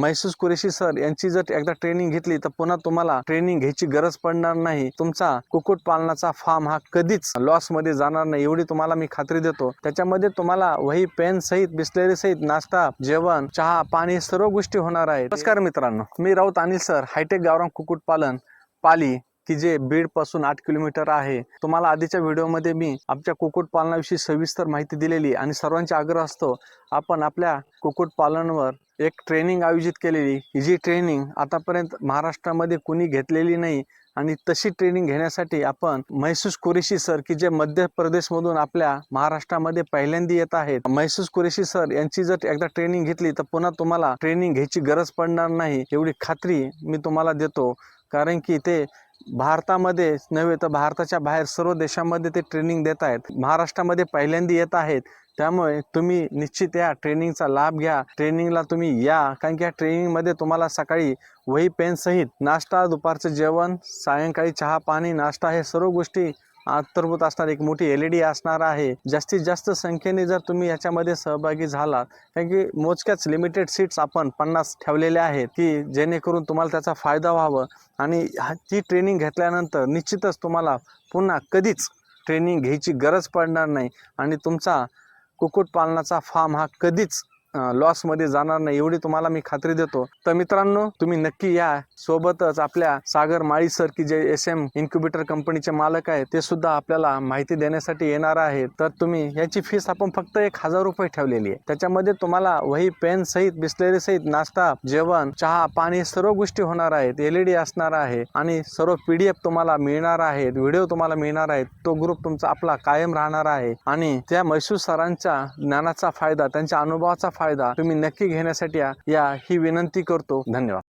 म्हैसूस Qureshi sir यांची जर एकदा ट्रेनिंग घेतली तर पुन्हा तुम्हाला ट्रेनिंग घ्यायची गरज पडणार नाही. तुमचा कुक्कुट पालनाचा फार्म हा कधीच लॉसमध्ये जाणार नाही एवढी तुम्हाला मी खात्री देतो. त्याच्यामध्ये तुम्हाला वही पेन सहित बिस्लेरी सहित नाश्ता जेवण चहा पाणी सर्व गोष्टी होणार आहेत. नमस्कार मित्रांनो मी Raut Anil sir hi tech गावराम कुक्कुटपालन पाली. की जे बीडपासून आठ किलोमीटर आहे तुम्हाला आधीच्या व्हिडिओमध्ये मी आमच्या कुक्कुट पालनाविषयी सविस्तर माहिती दिलेली आणि सर्वांचा आग्रह असतो आपण आपल्या कुक्कुटपालनवर एक ट्रेनिंग आयोजित केलेली. ही जी ट्रेनिंग आतापर्यंत महाराष्ट्रामध्ये कुणी घेतलेली नाही आणि तशी ट्रेनिंग घेण्यासाठी आपण महसूस कुरेशी सर की जे मध्य प्रदेशमधून आपल्या महाराष्ट्रामध्ये पहिल्यांदा येत आहेत म्हैसूस कुरेशी सर यांची जर एकदा ट्रेनिंग घेतली तर पुन्हा तुम्हाला ट्रेनिंग घ्यायची गरज पडणार नाही एवढी खात्री मी तुम्हाला देतो. कारण की ते भारतामध्ये नव्हे तर भारताच्या बाहेर सर्व देशामध्ये ते ट्रेनिंग देत आहेत. महाराष्ट्रामध्ये पहिल्यांदा येत आहेत. त्यामुळे तुम्ही निश्चित या ट्रेनिंगचा लाभ घ्या. ट्रेनिंगला तुम्ही या. कारण की या ट्रेनिंगमध्ये तुम्हाला सकाळी वही पेनसहित नाश्ता दुपारचं जेवण सायंकाळी चहा पाणी नाश्ता हे सर्व गोष्टी अंतर्भूत असणार एक मोठी एल ई डी असणार आहे. जास्तीत जास्त संख्येने जर तुम्ही याच्यामध्ये सहभागी झालात कारण की मोजक्याच लिमिटेड सीट्स आपण पन्नास ठेवलेल्या आहेत की जेणेकरून तुम्हाला त्याचा फायदा व्हावं. आणि हा- ती ट्रेनिंग घेतल्यानंतर निश्चितच तुम्हाला पुन्हा कधीच ट्रेनिंग घ्यायची गरज पडणार नाही. आणि तुमचा कुक्कुटपालनाचा फार्म हा कधीच लॉसमध्ये जाणार नाही एवढी तुम्हाला मी खात्री देतो. तर मित्रांनो तुम्ही नक्की या. सोबतच आपल्या सागर माळी सर की जे एस एम इन्क्युबेटर कंपनीचे मालक आहे ते सुद्धा आपल्याला माहिती देण्यासाठी येणार आहे. तर तुम्ही याची फीस आपण फक्त एक हजार रुपये ठेवलेली आहे. त्याच्यामध्ये तुम्हाला वही पेन सहित बिस्लेरी सहित नाश्ता जेवण चहा पाणी सर्व गोष्टी होणार आहेत. एलईडी असणार आहे आणि सर्व पीडीएफ तुम्हाला मिळणार आहेत. व्हिडिओ तुम्हाला मिळणार आहेत. तो ग्रुप तुमचा आपला कायम राहणार आहे. आणि त्या म्हैसूर सरांच्या ज्ञानाचा फायदा त्यांच्या अनुभवाचा फायदा तुम्ही नक्की घेण्यासाठी या- या ही विनंती करतो. धन्यवाद.